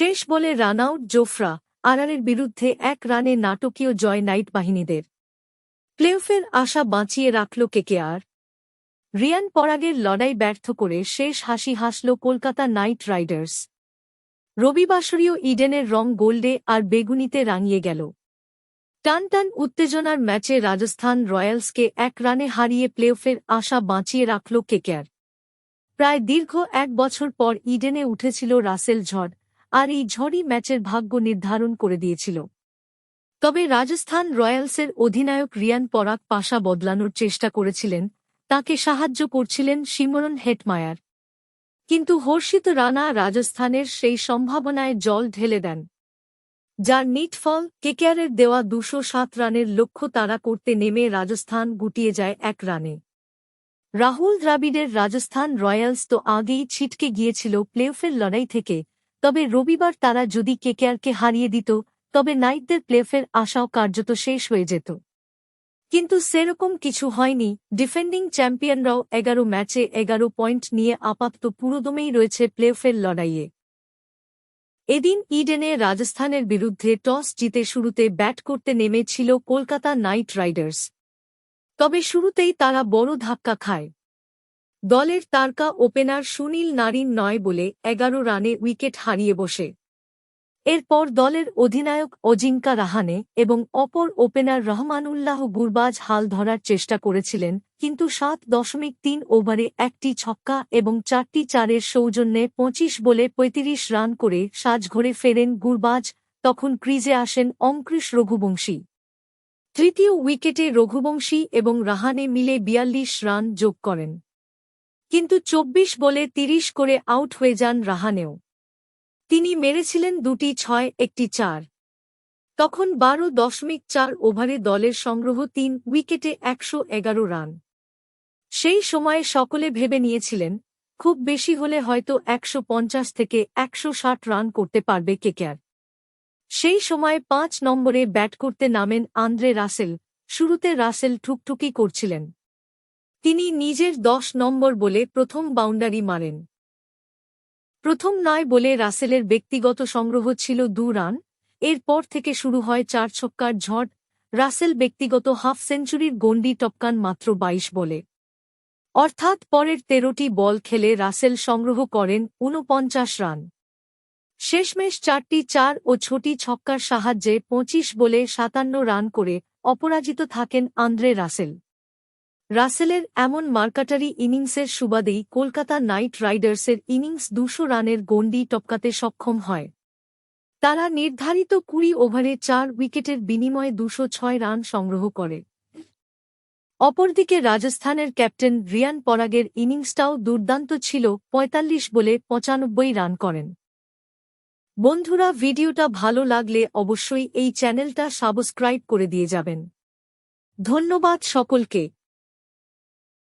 শেষ বলে রানআউট জোফরা আরারের বিরুদ্ধে এক রানে নাটকীয় জয় নাইট বাহিনীদের। প্লেঅফের আশা বাঁচিয়ে রাখল কেকেআর। রিয়ান পরাগের লড়াই ব্যর্থ করে শেষ হাসি হাসল কলকাতা নাইট রাইডার্স। রবিবাসরীয় ইডেনের রং গোল্ডে আর বেগুনিতে রাঙিয়ে গেল। টান টান উত্তেজনার ম্যাচে রাজস্থান রয়্যালসকে এক রানে হারিয়ে প্লেঅফের আশা বাঁচিয়ে রাখল কেকেআর। প্রায় দীর্ঘ এক বছর পর ইডেনে উঠেছিল রাসেল ঝড় আর এই ঝড়ই ম্যাচের ভাগ্য নির্ধারণ করে দিয়েছিল। তবে রাজস্থান রয়্যালসের অধিনায়ক রিয়ান পরাগ পাশা বদলানোর চেষ্টা করেছিলেন, তাকে সাহায্য করছিলেন সিমরন হেটমায়ার। কিন্তু হর্ষিত রানা রাজস্থানের সেই সম্ভাবনায় জল ঢেলে দেন। যার নিটফল, কেকেআরের দেওয়া দুশো সাত রানের লক্ষ্য তাড়া করতে নেমে রাজস্থান গুটিয়ে যায় এক রানে। রাহুল দ্রাবিড়ের রাজস্থান রয়্যালস তো আগেই ছিটকে গিয়েছিল প্লেঅফের লড়াই থেকে তবে রবিবার তারা যদি কেকেআরকে হারিয়ে দিত, তবে নাইটদের প্লেফের আশাও কার্যত শেষ হয়ে যেত। কিন্তু সেরকম কিছু হয়নি, ডিফেন্ডিং চ্যাম্পিয়নরাও এগারো ম্যাচে এগারো পয়েন্ট নিয়ে আপাতত পুরোদমেই রয়েছে প্লেফের লড়াইয়ে। এদিন ইডেনে রাজস্থানের বিরুদ্ধে টস জিতে শুরুতে ব্যাট করতে নেমেছিল কলকাতা নাইট রাইডার্স। তবে শুরুতেই তারা বড় ধাক্কা খায়। দলের তারকা ওপেনার সুনীল নারিন নয় বলে এগারো রানে উইকেট হারিয়ে বসে। এরপর দলের অধিনায়ক অজিঙ্কা রাহানে এবং অপর ওপেনার রহমানুল্লাহ গুরবাজ হাল ধরার চেষ্টা করেছিলেন, কিন্তু সাত দশমিক তিন ওভারে একটি ছক্কা এবং চারটি চারের সৌজন্যে পঁচিশ বলে ৩৫ রান করে সাজঘরে ফেরেন গুরবাজ, তখন ক্রিজে আসেন অঙ্কৃশ রঘুবংশী। তৃতীয় উইকেটে রঘুবংশী এবং রাহানে মিলে বিয়াল্লিশ রান যোগ করেন। কিন্তু চব্বিশ বলে তিরিশ করে আউট হয়ে যান রাহানেও। তিনি মেরেছিলেন দুটি ছয়, একটি চার। তখন বারো দশমিক চার ওভারে দলের সংগ্রহ তিন, উইকেটে একশো এগারো রান। সেই সময়ে সকলে ভেবে নিয়েছিলেন, খুব বেশি হলে হয়তো একশো পঞ্চাশ থেকে একশো ষাট রান করতে পারবে কেকেআর। সেই সময়ে পাঁচ নম্বরে ব্যাট করতে নামেন আন্দ্রে রাসেল, শুরুতে রাসেল ঠুকঠুকি করছিলেন। তিনি নিজের দশ নম্বর বলে প্রথম বাউন্ডারি মারেন। প্রথম নয় বলে রাসেলের ব্যক্তিগত সংগ্রহ ছিল দু রান, এরপর থেকে শুরু হয় চার ছক্কার ঝড়, রাসেল ব্যক্তিগত হাফ সেঞ্চুরির গণ্ডি টপকান মাত্র ২২ বলে। অর্থাৎ পরের তেরোটি বল খেলে রাসেল সংগ্রহ করেন ঊনপঞ্চাশ রান। শেষমেশ চারটি চার ও ছটি ছক্কার সাহায্যে পঁচিশ বলে সাতান্ন রান করে অপরাজিত থাকেন আন্দ্রে রাসেল। রাসেলের এমন মার্কাটারি ইনিংসের সুবাদেই কলকাতা নাইট রাইডার্সের ইনিংস দুশো রানের গণ্ডি টপকাতে সক্ষম হয়। তারা নির্ধারিত কুড়ি ওভারে চার উইকেটের বিনিময়ে দুশো ছয় রান সংগ্রহ করে। অপরদিকে রাজস্থানের ক্যাপ্টেন রিয়ান পরাগের ইনিংসটাও দুর্দান্ত ছিল ৪৫ বলে পঁচানব্বই রান করেন। বন্ধুরা, ভিডিওটা ভালো লাগলে অবশ্যই এই চ্যানেলটা সাবস্ক্রাইব করে দিয়ে যাবেন। ধন্যবাদ সকলকে।